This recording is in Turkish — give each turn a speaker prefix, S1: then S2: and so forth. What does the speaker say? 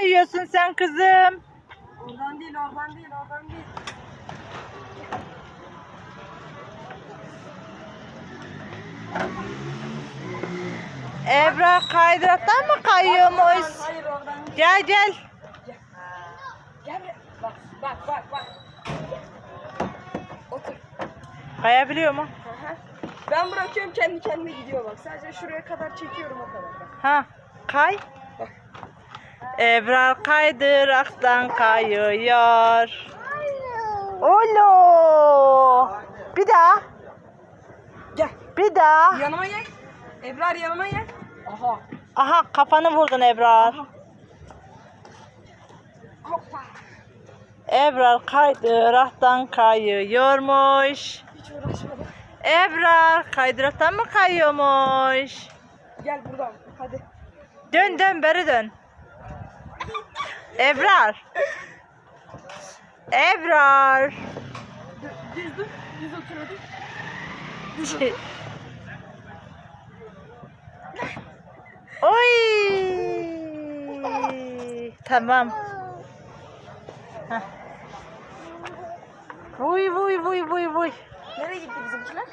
S1: kayıyorsun sen kızım?
S2: Oradan değil, oradan değil, oradan değil.
S1: Ebrar kaydıraktan mı kayıyormuş?
S2: Hayır oradan değil.
S1: Gel gel.
S2: Gel. Bak, bak, bak, bak. Otur.
S1: Kayabiliyor mu?
S2: Hı hı. Ben bırakıyorum kendi kendine gidiyor bak. Sadece şuraya kadar çekiyorum o kadar. Bak.
S1: Ha, kay. Ebrar kaydıraktan kayıyor. Olo. Bir daha.
S2: Gel.
S1: Bir daha.
S2: Yanıma gel. Ebrar yanıma gel. Aha.
S1: Aha kafanı vurdun Ebrar.
S2: Hoppa.
S1: Ebrar kaydıraktan kayıyormuş.
S2: Hiç uğraşmadım.
S1: Ebrar kaydıraktan mı kayıyormuş?
S2: Gel buradan. Hadi.
S1: Dön dön beri dön. Ebrar. Ebrar.
S2: Dü- Düz dur. Düz otur hadi.
S1: Şey- Oy. Tamam. Heh. Vuy vuy vuy vuy vuy.
S2: Nereye gitti bizimkiler?